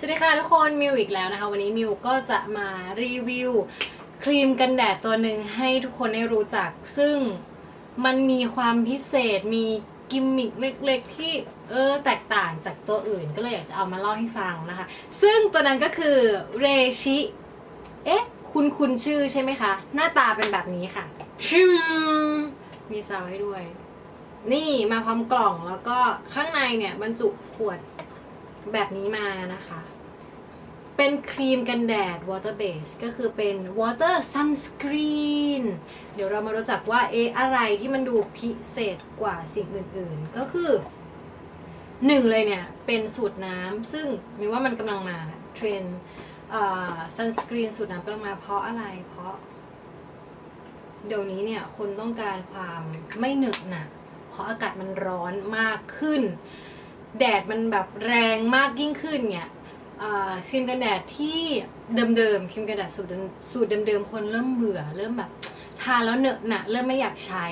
สวัสดีค่ะทุกคนมิวอีกแล้วนะคะ วันนี้มิวก็จะมารีวิวครีมกันแดดตัวหนึ่งให้ทุกคนได้รู้จัก ซึ่งมันมีความพิเศษมีกิมมิคเล็กๆ ที่เออแตกต่างจากตัวอื่น ก็เลยอยากจะเอามาเล่าให้ฟังนะคะ ซึ่งตัวนั้นก็คือเรชิเอ๊ะคุณคุณชื่อใช่ไหมคะ หน้าตาเป็นแบบนี้ค่ะชิมมีซาวให้ด้วย นี่มาพร้อมกล่องแล้วก็ข้างในเนี่ยบรรจุขวด แบบนี้มานะคะ เป็นครีมกันแดด water base ก็คือเป็น water sunscreen เดี๋ยวเรามารู้จักว่าเอ๊ะอะไรที่มันดูพิเศษกว่าสิ่งอื่นๆ ก็คือหนึ่งเลยเนี่ย เป็นสูตรน้ำซึ่งมีว่ามันกำลังมาเทรนด์อ่า sunscreen สูตรน้ำกำลังมาเพราะอะไรเพราะ เดี๋ยวนี้เนี่ย คนต้องการความไม่เหนอะหนะเพราะอากาศมันร้อนมากขึ้น แดดมันแบบแรงมากยิ่งขึ้นเนี่ยครีมกันแดดที่เดิมๆครีมกันแดดสูตรเดิมสูตรเดิมๆคนเริ่มเบื่อ เริ่มแบบทาแล้วเหนอะหนะเริ่มไม่อยากใช้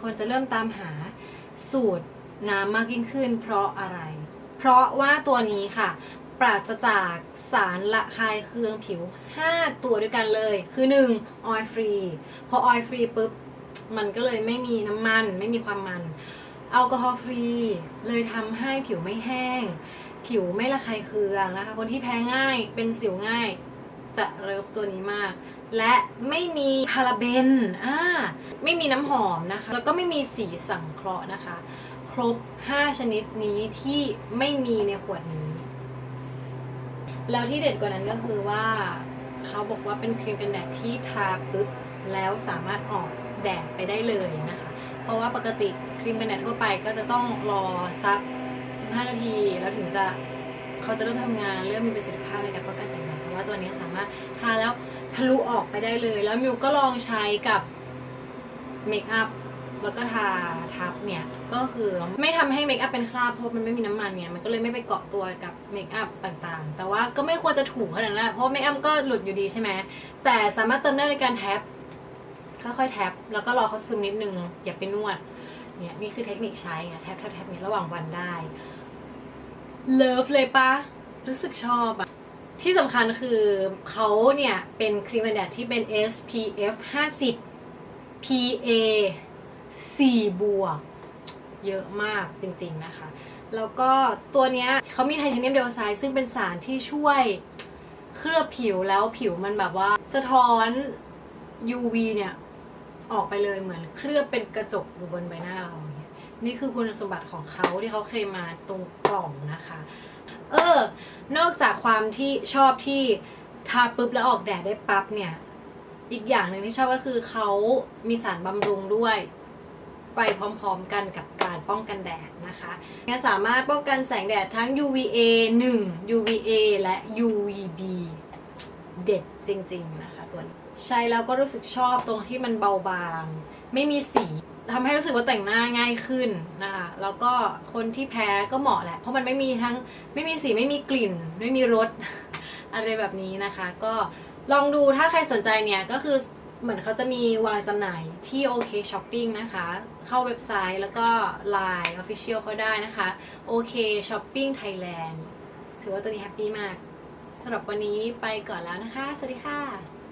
คนจะเริ่มตามหาสูตรน้ำมากยิ่งขึ้น เพราะอะไร เพราะว่าตัวนี้ค่ะ ปราศจากสารละคายเคืองผิว 5 ตัวด้วยกันเลย คือ 1. ออยฟรีพอออยฟรีปุ๊บมันก็เลยไม่มีน้ำมัน ไม่มีความมัน แอลกอฮอล์ฟรี เลยทำให้ผิวไม่แห้ง ผิวไม่ระคายเคืองนะคะ คนที่แพ้ง่ายเป็นสิวง่าย จะเลิฟตัวนี้มาก และไม่มีพาราเบนอ่าไม่มีน้ำหอมนะคะ แล้วก็ไม่มีสีสังเคราะห์นะคะ ครบ 5 ชนิดนี้ที่ไม่มีในขวดนี้ แล้วที่เด็ดกว่านั้นก็คือว่าเขาบอกว่าเป็นครีมกันแดดที่ทาปุ๊บแล้วสามารถออกแดดไปได้เลยนะคะ เพราะว่าปกติครีมกันแดดทั่วไปก็จะต้องรอสัก 15 นาที แล้วถึงจะเขาจะเริ่มทำงานเริ่มมีประสิทธิภาพในการป้องกันแสงแดดแต่ว่าตัวนี้สามารถทาแล้วทะลุออกไปได้เลย แล้วมิวก็ลองใช้กับเมคอัพแล้วก็ทาทับเนี่ย ก็คือไม่ทำให้เมคอัพเป็นคราบเพราะมันไม่มีน้ำมันเนี่ย มันก็เลยไม่ไปเกาะตัวกับเมคอัพต่างๆ แต่ว่าก็ไม่ควรจะถูขนาดนั้นแหละเพราะเมคอัพก็หลุดอยู่ดีใช่ไหมแต่สามารถเติมได้ในการแท็บ ค่อยๆแท็บแล้วก็รอเขาซึมนิดนึง อย่าไปนวด เนี่ยนี่คือเทคนิคใช้ไงแท็บแท็บแท็บเนี่ยระหว่างวันได้ เลิฟเลยปะรู้สึกชอบอะที่สำคัญคือเขาเนี่ยเป็นครีมกันแดดที่เป็น SPF 50 PA 4 บวก เยอะมากจริงๆนะคะ แล้วก็ตัวเนี้ยเขามีไทเทเนียมไดออกไซด์ซึ่งเป็นสารที่ช่วยเคลือบผิวแล้วผิวมันแบบว่า สะท้อน UV เนี่ย ออกไปเลยเหมือนเคลือบเป็นกระจกอยู่บนใบหน้าเราเงี้ยนี่คือคุณสมบัติของเขาที่เขาเคลมมาตรงกล่องนะคะ เออ นอกจากความที่ชอบที่ทาปุ๊บแล้วออกแดดได้ปั๊บเนี่ย อีกอย่างหนึ่งที่ชอบก็คือเขามีสารบำรุงด้วย ไปพร้อมๆกันกับการป้องกันแดดนะคะเนี่ยสามารถป้องกันแสงแดดทั้ง UVA 1 UVA และ UVB เด็ดจริง ๆ นะคะตัวนี้ใช้แล้วก็รู้สึกชอบตรงที่มันเบาบาง ไม่มีสีทำให้รู้สึกว่าแต่งหน้าง่ายขึ้นนะคะแล้วก็คนที่แพ้ก็เหมาะแหละ เพราะมันไม่มีทั้งไม่มีสีไม่มีกลิ่น ไม่มีรสอะไรแบบนี้นะคะ ก็ลองดูถ้าใครสนใจเนี่ยก็คือเหมือนเขาจะมีวางจำหน่ายที่โอเคช้อปปิ้งนะคะ เข้าเว็บไซต์แล้วก็ Line Official เขาได้นะคะโอเคช้อปปิ้งไทยแลนด์ถือว่าตัวนี้แฮปปี้มาก สำหรับวันนี้ไปก่อนแล้วนะคะ สวัสดีค่ะ